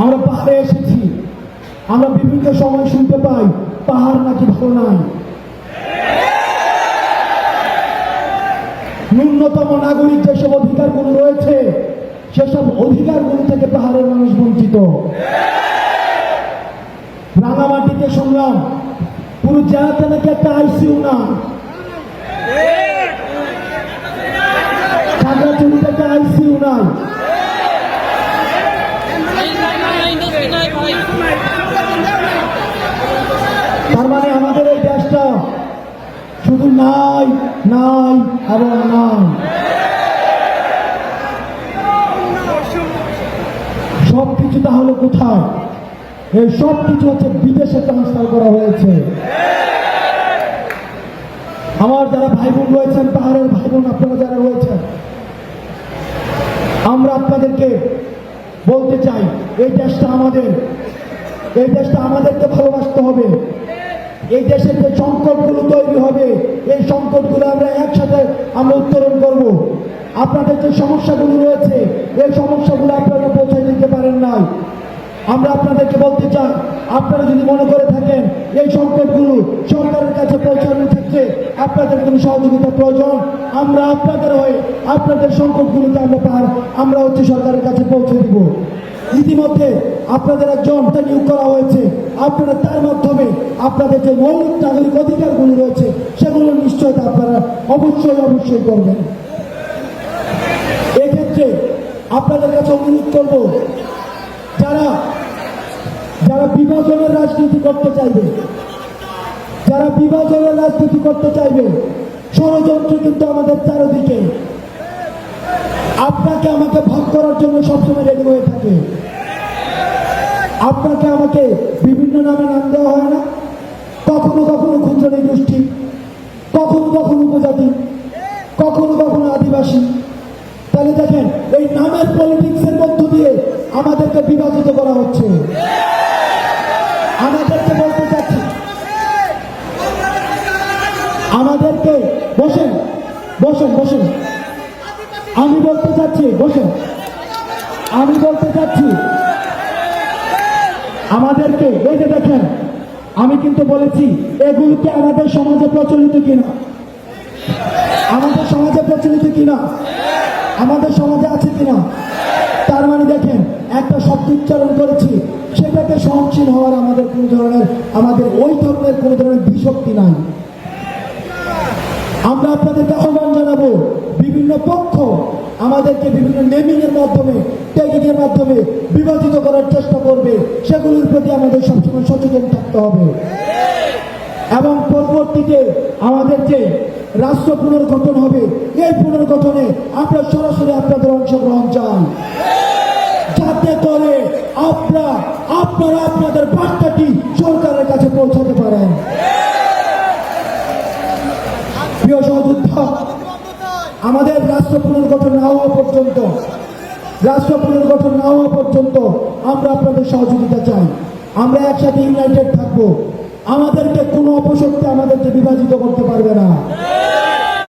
আমরা পাহাড়ে এসেছি। আমরা বিভিন্ন সময় শুনতে পাই, পাহাড় নাকি ভালো নাই? ন্যূনতম নাগরিক যেসব অধিকারগুলো রয়েছে, সেসব অধিকারগুলো থেকে পাহাড়ের মানুষ বঞ্চিত। রাঙামাটিতে শুনলাম, পুরো জেলাতে নাকি একটা আইসিউ না? খাগড়াছড়িতে একটা আইসিউ নাই? তার মানে আমাদের এই দেশটা শুধু নাই নাই, এবং নাই। সব কিছু তাহলে কোথায়? এই সব কিছু হচ্ছে বিদেশে ট্রান্সফার করা হয়েছে। আমার যারা ভাই বোন রয়েছেন, পাহাড়ের ভাই বোন আপনারা যারা রয়েছেন, আমরা আপনাদেরকে বলতে চাই, এই দেশটা আমাদের, এই দেশটা আমাদেরকে ভালোবাসতে হবে। এই দেশের যে সংকটগুলো তৈরি হবে, এই সংকটগুলো আমরা একসাথে আমরা উত্তরণ করব। আপনাদের যে সমস্যাগুলো রয়েছে, এই সমস্যাগুলো আপনারা পৌঁছে দিতে পারেন নাই। আমরা আপনাদেরকে বলতে চাই, আপনারা যদি মনে করে থাকেন এই সংকটগুলো সরকারের কাছে পৌঁছানোর ক্ষেত্রে আপনাদের কোনো সহযোগিতা প্রয়োজন, আমরা আপনাদের হয়ে আপনাদের সংকটগুলোকে আমরা পার, আমরা হচ্ছে সরকারের কাছে পৌঁছে দিব। ইতিমধ্যে আপনাদের একজন নিয়োগ করা হয়েছে, আপনারা তার মাধ্যমে আপনাদের যে মৌলিক নাগরিক অধিকারগুলো রয়েছে, সেগুলো নিশ্চয়তা আপনারা অবশ্যই অবশ্যই করবেন। এক্ষেত্রে আপনাদের কাছে অনুরোধ করব, যারা যারা বিভাজনের রাজনীতি করতে চাইবে, যারা বিভাজনের রাজনীতি করতে চাইবে, ষড়যন্ত্র কিন্তু আমাদের চারদিকে। আপনাকে আমাকে ভাগ করার জন্য সবসময় রেডি হয়ে থাকে। আপনাকে আমাকে বিভিন্ন নামে নাম দেওয়া হয় না। কখনো কখনো ক্ষুদ্র গোষ্ঠী, কখনো কখনো উপজাতি, কখনো কখনো আদিবাসী। তাহলে দেখেন, এই নামের পলিটিক্সের মধ্য দিয়ে আমাদেরকে বিভাজিত করা হচ্ছে। আমাদেরকে বলতে চাচ্ছি। আমাদেরকে বসেন বসেন বসেন। আমি বলতে চাচ্ছি, বসেন। আমি বলতে চাচ্ছি, আমাদেরকে যে দেখেন, আমি কিন্তু বলেছি, এগুলোকে আমাদের সমাজে প্রচলিত কিনা? আমাদের সমাজে প্রচলিত কিনা? আমাদের সমাজে আছে কিনা? তার মানে দেখেন, একটা শব্দ উচ্চারণ করেছি সহনশীল হওয়ার আমাদের কোনো ধরনের, আমাদের ওই ধরনের কোনো ধরনের বিশক্তি নাই। আমরা আপনাদেরকে আহ্বান জানাব, বিভিন্ন পক্ষ আমাদেরকে বিভিন্ন নেমিং এর মাধ্যমে ট্যাগিং এর মাধ্যমে বিভাজিত করার চেষ্টা করবে। সেগুলোর প্রতি আমাদের সবসময় সচেতন থাকতে হবে। এবং পরবর্তীতে আমাদের যে রাষ্ট্র পুনর্গঠন হবে, এই পুনর্গঠনে আমরা সরাসরি আপনাদের অংশগ্রহণ চাই। যাতে করে আপনারা আপনারা আপনাদের বার্তাটি সরকারের কাছে পৌঁছাতে পারেন। আমাদের রাষ্ট্র পুনর্গঠন না হওয়া পর্যন্ত, রাষ্ট্র পুনর্গঠন না হওয়া পর্যন্ত আমরা আপনাদের সহযোগিতা চাই। আমরা একসাথে ইউনাইটেড থাকব। আমাদেরকে কোনো অপশক্তি আমাদেরকে বিভাজিত করতে পারবে না।